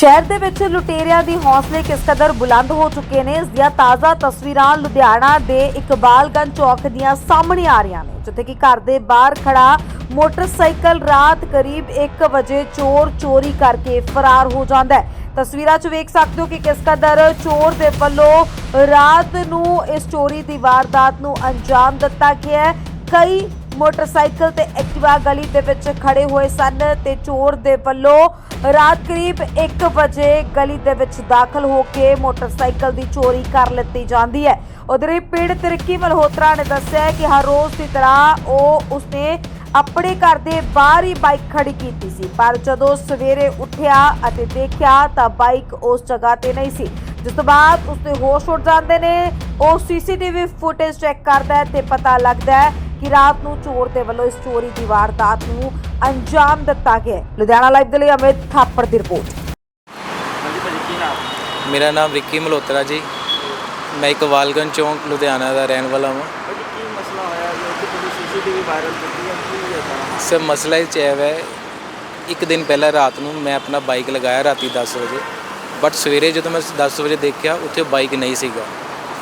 ਸ਼ਹਿਰ ਦੇ ਵਿੱਚ ਲੁਟੇਰਿਆਂ ਦੀ ਹੌਸਲੇ ਕਿਸ ਕਦਰ ਬੁਲੰਦ ਹੋ ਚੁੱਕੇ ਨੇ? ਇਸ ਦੀਆਂ ਤਾਜ਼ਾ ਤਸਵੀਰਾਂ ਲੁਧਿਆਣਾ ਦੇ ਇਕਬਾਲਗੰਜ ਚੌਕ ਦੀਆਂ ਸਾਹਮਣੇ ਆ ਰਹੀਆਂ ਨੇ, ਜਿੱਥੇ ਕਿ ਘਰ ਦੇ ਬਾਹਰ ਖੜਾ ਮੋਟਰਸਾਈਕਲ ਰਾਤ ਕਰੀਬ 1 ਵਜੇ ਚੋਰ ਚੋਰੀ ਕਰਕੇ ਫਰਾਰ ਹੋ ਜਾਂਦਾ ਹੈ। ਤਸਵੀਰਾਂ 'ਚ ਵੇਖ ਸਕਦੇ ਹੋ ਕਿ ਕਿਸ ਕਦਰ ਚੋਰ ਦੇ ਵੱਲੋਂ ਰਾਤ ਨੂੰ ਇਸ ਚੋਰੀ ਦੀ ਵਾਰਦਾਤ ਨੂੰ ਅੰਜਾਮ ਦਿੱਤਾ ਗਿਆ ਹੈ। ਕਈ ਮੋਟਰਸਾਈਕਲ ਤੇ ਐਕਟਿਵਾ ਗਲੀ ਦੇ ਵਿੱਚ ਖੜੇ ਹੋਏ ਸਨ ਤੇ ਚੋਰ ਦੇ ਵੱਲੋਂ ਰਾਤ ਕਰੀਬ 1 ਵਜੇ ਗਲੀ ਦੇ ਵਿੱਚ ਦਾਖਲ ਹੋ ਕੇ ਮੋਟਰਸਾਈਕਲ ਦੀ ਚੋਰੀ ਕਰ ਲਿੱਤੀ ਜਾਂਦੀ ਹੈ। ਉਧਰ ਹੀ ਪੀੜਤ ਰਿੱਕੀ ਮਲਹੋਤਰਾ ਨੇ ਦੱਸਿਆ ਕਿ ਹਰ ਰੋਜ਼ ਦੀ ਤਰ੍ਹਾਂ ਉਹ ਉਸਨੇ ਆਪਣੇ ਘਰ ਦੇ ਬਾਹਰ ਹੀ ਬਾਈਕ ਖੜੀ ਕੀਤੀ ਸੀ, ਪਰ ਜਦੋਂ ਸਵੇਰੇ ਉੱਠਿਆ ਅਤੇ ਦੇਖਿਆ ਤਾਂ ਬਾਈਕ ਉਸ ਜਗ੍ਹਾ ਤੇ ਨਹੀਂ ਸੀ। ਜਿਸ ਤੋਂ ਬਾਅਦ ਉਸਦੇ ਹੋਸ਼ ਉੱਡ ਜਾਂਦੇ ਨੇ, ਉਹ ਸੀਸੀਟੀਵੀ ਫੁਟੇਜ ਚੈੱਕ ਕਰਦਾ ਹੈ ਤੇ ਪਤਾ ਲੱਗਦਾ ਹੈ ਕਿ ਰਾਤ ਨੂੰ ਚੋਰ ਦੇ ਵੱਲੋਂ ਇਸ ਚੋਰੀ ਦੀ ਵਾਰਦਾਤ ਨੂੰ ਅੰਜਾਮ ਦਿੱਤਾ ਗਿਆ। ਲੁਧਿਆਣਾ ਲਾਈਵ ਦੇ ਲਈ ਅਮਿਤ ਥਾਪੜ ਦੀ ਰਿਪੋਰਟ। ਹਾਂਜੀ ਭਾਜੀ ਕੀ ਨਾਮ? ਮੇਰਾ ਨਾਮ ਰਿੱਕੀ ਮਲਹੋਤਰਾ ਜੀ। ਮੈਂ ਇਕਬਾਲਗੰਜ ਚੌਂਕ ਲੁਧਿਆਣਾ ਦਾ ਰਹਿਣ ਵਾਲਾ ਹਾਂ ਭਾਜੀ ਕੀ ਮਸਲਾ ਹੋਇਆ? ਜੋ ਕਿ ਤੁਸੀਂ ਸੀਸੀਟੀਵੀ ਵਾਇਰਲ ਕੀਤੀ ਹੈ ਕੀ ਹੋਇਆ ਸਾਰਾ? ਮਸਲਾ ਇਹ 'ਚ ਹੈ ਇੱਕ ਦਿਨ ਪਹਿਲਾਂ ਰਾਤ ਨੂੰ ਮੈਂ ਆਪਣਾ ਬਾਈਕ ਲਗਾਇਆ ਰਾਤੀ 10 ਵਜੇ। ਬਟ ਸਵੇਰੇ ਜਦੋਂ ਮੈਂ 10 ਵਜੇ ਦੇਖਿਆ ਉੱਥੇ ਬਾਈਕ ਨਹੀਂ ਸੀਗਾ।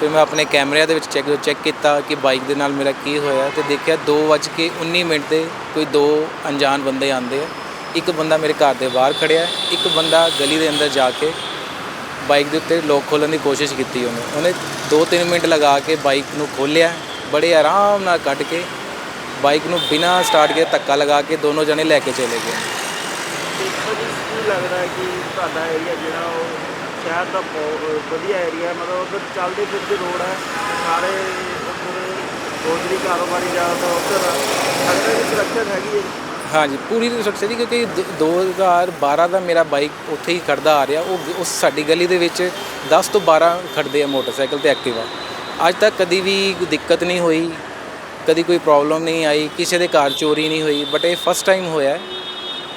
ਫਿਰ ਮੈਂ ਆਪਣੇ ਕੈਮਰਿਆਂ ਦੇ ਵਿੱਚ ਚੈੱਕ ਚੈੱਕ ਕੀਤਾ ਕਿ ਬਾਈਕ ਦੇ ਨਾਲ ਮੇਰਾ ਕੀ ਹੋਇਆ ਤੇ ਦੇਖਿਆ 2:19 ਮਿੰਟ ਤੇ ਕੋਈ ਦੋ ਅਣਜਾਣ ਬੰਦੇ ਆਂਦੇ ਆ। ਇੱਕ ਬੰਦਾ ਮੇਰੇ ਘਰ ਦੇ ਬਾਹਰ ਖੜਿਆ, ਇੱਕ ਬੰਦਾ ਗਲੀ ਦੇ ਅੰਦਰ ਜਾ ਕੇ ਬਾਈਕ ਦੇ ਉੱਤੇ ਲੋਕ ਖੋਲਣ ਦੀ ਕੋਸ਼ਿਸ਼ ਕੀਤੀ ਉਹਨੇ। ਉਹਨੇ 2-3 ਮਿੰਟ ਲਗਾ ਕੇ ਬਾਈਕ ਨੂੰ ਖੋਲ੍ਹਿਆ, ਬੜੇ ਆਰਾਮ ਨਾਲ ਕੱਢ ਕੇ ਬਾਈਕ ਨੂੰ ਬਿਨਾਂ ਸਟਾਰਟ ਕੇ ਧੱਕਾ ਲਗਾ ਕੇ ਦੋਨੋਂ ਜਣੇ ਲੈ ਕੇ ਚਲੇ ਗਏ। ਲੱਗਦਾ ਕਿ ਤੁਹਾਡਾ ਏਰੀਆ ਜਿਹੜਾ ਉਹ ਸ਼ਹਿਰ ਦਾ ਬਹੁਤ ਵਧੀਆ ਏਰੀਆ ਮਤਲਬ ਉਧਰ ਚੱਲਦੇ ਫਿਰਦੇ ਰੋਡ ਹੈ। ਸਾਰੇ ਉੱਧਰ ਕਾਰੋਬਾਰੀ ਜ਼ਿਆਦਾ ਉੱਧਰ ਲੱਗਦਾ ਕਿ ਸੁਰੱਖਿਅਤ ਹੈਗੀ ਹੈ। ਹਾਂਜੀ, ਪੂਰੀ ਸੁਰੱਖਿਆ ਜੀ ਕਿਉਂਕਿ ਦ- 2012 ਦਾ ਮੇਰਾ ਬਾਈਕ ਉੱਥੇ ਹੀ ਖੜਦਾ ਆ ਰਿਹਾ। ਉਹ ਉਸ ਸਾਡੀ ਗਲੀ ਦੇ ਵਿੱਚ 10 ਤੋਂ 12 ਖੜਦੇ ਆ ਮੋਟਰਸਾਈਕਲ ਤੇ ਐਕਟਿਵਾ ਅੱਜ ਤੱਕ ਕਦੀ ਵੀ ਕੋਈ ਦਿੱਕਤ ਨਹੀਂ ਹੋਈ, ਕਦੀ ਕੋਈ ਪ੍ਰੋਬਲਮ ਨਹੀਂ ਆਈ, ਕਿਸੇ ਦੇ ਘਰ ਚੋਰੀ ਨਹੀਂ ਹੋਈ ਬਟ ਇਹ ਫਸਟ ਟਾਈਮ ਹੋਇਆ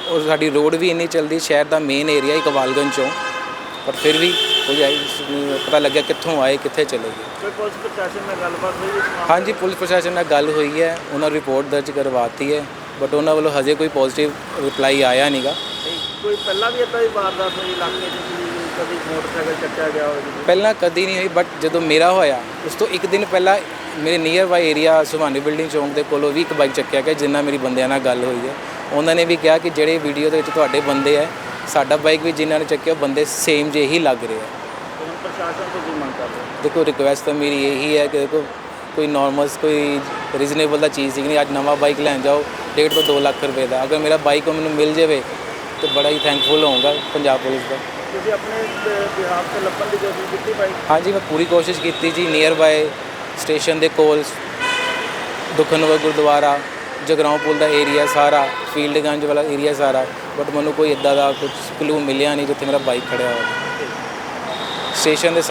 ਔਰ ਸਾਡੀ ਰੋਡ ਵੀ ਇੰਨੀ ਚੱਲਦੀ, ਸ਼ਹਿਰ ਦਾ ਮੇਨ ਏਰੀਆ ਇਕਬਾਲਗੰਜ ਚੋਂ। ਪਰ ਫਿਰ ਵੀ ਕੋਈ ਆਈ ਨਹੀਂ ਪਤਾ ਲੱਗਿਆ ਕਿੱਥੋਂ ਆਏ ਕਿੱਥੇ ਚਲੇ ਗਏ। ਕੋਈ ਪੁਲਿਸ ਪ੍ਰਸ਼ਾਸਨ ਨਾਲ ਗੱਲਬਾਤ ਹੋਈ ਇਸ ਮਾਮਲੇ ਹਾਂਜੀ ਪੁਲਿਸ ਪ੍ਰਸ਼ਾਸਨ ਨਾਲ ਗੱਲ ਹੋਈ ਹੈ ਉਹਨਾਂ ਰਿਪੋਰਟ ਦਰਜ ਕਰਵਾਤੀ ਹੈ ਬਟ ਉਹਨਾਂ ਵੱਲੋਂ ਹਜੇ ਕੋਈ ਪੋਜ਼ਿਟਿਵ ਰਿਪਲਾਈ ਆਇਆ ਨਹੀਂਗਾ ਤੇ ਕੋਈ ਪਹਿਲਾਂ ਵੀ ਇਦਾਂ ਦੀ ਵਾਰਦਾਤ ਹੋਈ ਇਲਾਕੇ 'ਚ ਕਿ ਕਦੀ ਮੋਟਰਸਾਈਕਲ ਚੱਕਿਆ ਗਿਆ ਹੋਵੇ ਜੀ? ਪਹਿਲਾਂ ਕਦੀ ਨਹੀਂ ਹੋਈ ਬਟ ਜਦੋਂ ਮੇਰਾ ਹੋਇਆ ਉਸ ਤੋਂ ਇੱਕ ਦਿਨ ਪਹਿਲਾਂ ਮੇਰੇ near by area Suhani building ਚੌਂਕ ਦੇ ਕੋਲੋਂ ਵੀ ਇੱਕ ਬਾਈਕ ਚੱਕਿਆ ਗਿਆ ਜਿੰਨਾ ਮੇਰੀ ਬੰਦਿਆਂ ਨਾਲ ਗੱਲ ਹੋਈ ਹੈ। ਉਹਨਾਂ ਨੇ ਵੀ ਕਿਹਾ ਕਿ ਜਿਹੜੇ ਵੀਡੀਓ ਦੇ ਵਿੱਚ ਤੁਹਾਡੇ ਬੰਦੇ ਹੈ ਸਾਡਾ ਬਾਈਕ ਵੀ ਜਿਨ੍ਹਾਂ ਨੇ ਚੱਕਿਆ ਉਹ ਬੰਦੇ ਸੇਮ ਜਿਹੇ ਹੀ ਲੱਗ ਰਹੇ ਆ। ਹੁਣ ਪ੍ਰਸ਼ਾਸਨ ਤੋਂ ਕੀ ਮੰਗ ਕਰਦੇ ਹੋ? ਦੇਖੋ ਰਿਕੁਐਸਟ ਤਾਂ ਮੇਰੀ ਇਹੀ ਹੈ ਕਿ ਦੇਖੋ ਕੋਈ ਨਾਰਮਲ ਕੋਈ ਰੀਜ਼ਨੇਬਲ ਦਾ ਚੀਜ਼ ਸੀ ਨਹੀਂ। ਅੱਜ ਨਵਾਂ ਬਾਈਕ ਲੈਣ ਜਾਓ ਡੇਢ ਤੋਂ 2 ਲੱਖ ਰੁਪਏ ਦਾ। ਅਗਰ ਮੇਰਾ ਬਾਈਕ ਮੈਨੂੰ ਮਿਲ ਜਾਵੇ ਤੇ ਬੜਾ ਹੀ ਥੈਂਕਫੁਲ ਹੋਊਂਗਾ ਪੰਜਾਬ ਪੁਲਿਸ ਦਾ। ਤੁਸੀਂ ਆਪਣੇ ਬਿਹਾਰ ਤੇ ਲੱਭਣ ਦੀ ਕੋਸ਼ਿਸ਼ ਕੀਤੀ ਭਾਈ ਹਾਂਜੀ ਮੈਂ ਪੂਰੀ ਕੋਸ਼ਿਸ਼ ਕੀਤੀ ਜੀ ਨੀਅਰ ਬਾਏ ਸਟੇਸ਼ਨ ਦੇ ਕੋਲ ਦੁਖਨਵਰ ਗੁਰਦੁਆਰਾ ਜਗਰਾਉਂ ਪੁਲ ਦਾ ਏਰੀਆ ਸਾਰਾ ਫੀਲਡਗੰਜ ਵਾਲਾ ਏਰੀਆ ਸਾਰਾ। ਬਟ ਮੈਨੂੰ ਕੋਈ ਇਦਾਂ ਦਾ ਕੁਝ ਕਲੂ ਮਿਲਿਆ ਨਹੀਂ ਜਿੱਥੇ ਮੇਰਾ ਬਾਈਕ ਖੜਿਆ ਹੋਵੇ। ਸਟੇਸ਼ਨ ਦੇ